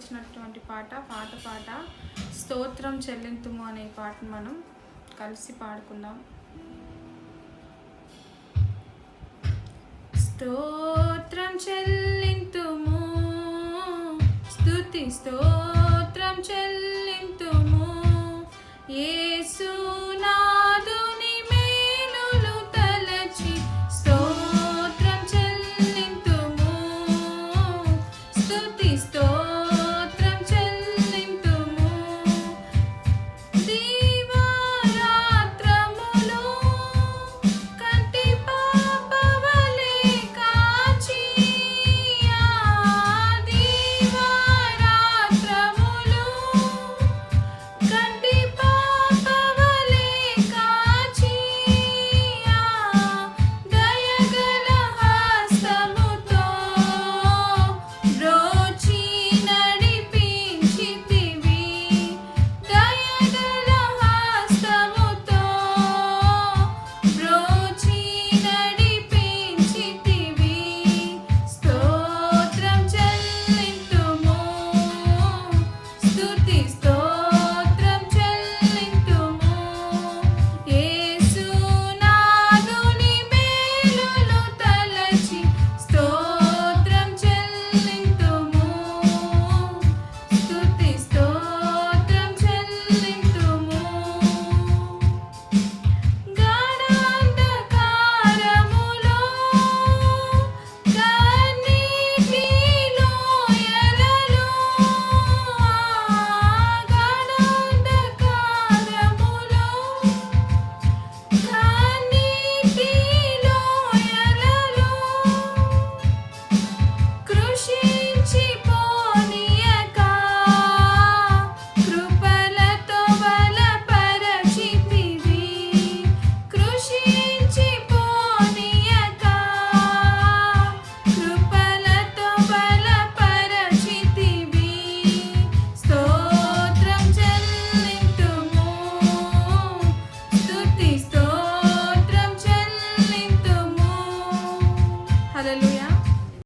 వచ్చినటువంటి పాట పాత పాట స్తోత్రం చెల్లింతుము అనే పాటను మనం కలిసి పాడుకుందాం. స్తోత్రం చెల్లింతుము స్తుతి స్తోత్రం చెల్లి